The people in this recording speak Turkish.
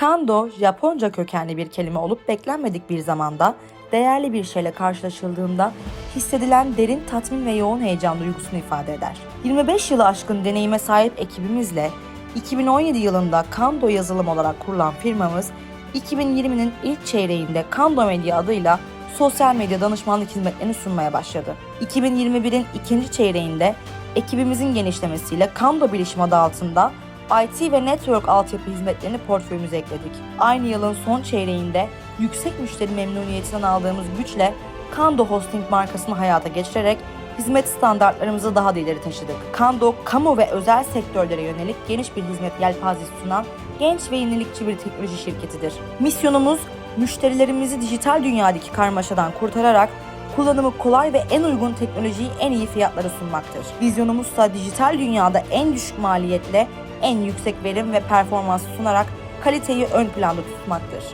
Kando, Japonca kökenli bir kelime olup beklenmedik bir zamanda değerli bir şeyle karşılaşıldığında hissedilen derin tatmin ve yoğun heyecan duygusunu ifade eder. 25 yılı aşkın deneyime sahip ekibimizle 2017 yılında Kando yazılım olarak kurulan firmamız 2020'nin ilk çeyreğinde Kando Medya adıyla sosyal medya danışmanlık hizmetlerini sunmaya başladı. 2021'in ikinci çeyreğinde ekibimizin genişlemesiyle Kando Bilişim adı altında IT ve network altyapı hizmetlerini portföyümüze ekledik. Aynı yılın son çeyreğinde yüksek müşteri memnuniyetinden aldığımız güçle Kando Hosting markasını hayata geçirerek hizmet standartlarımızı daha da ileri taşıdık. Kando, kamu ve özel sektörlere yönelik geniş bir hizmet yelpazesi sunan genç ve yenilikçi bir teknoloji şirketidir. Misyonumuz, müşterilerimizi dijital dünyadaki karmaşadan kurtararak kullanımı kolay ve en uygun teknolojiyi en iyi fiyatlara sunmaktır. Vizyonumuzsa dijital dünyada en düşük maliyetle en yüksek verim ve performans sunarak kaliteyi ön planda tutmaktır.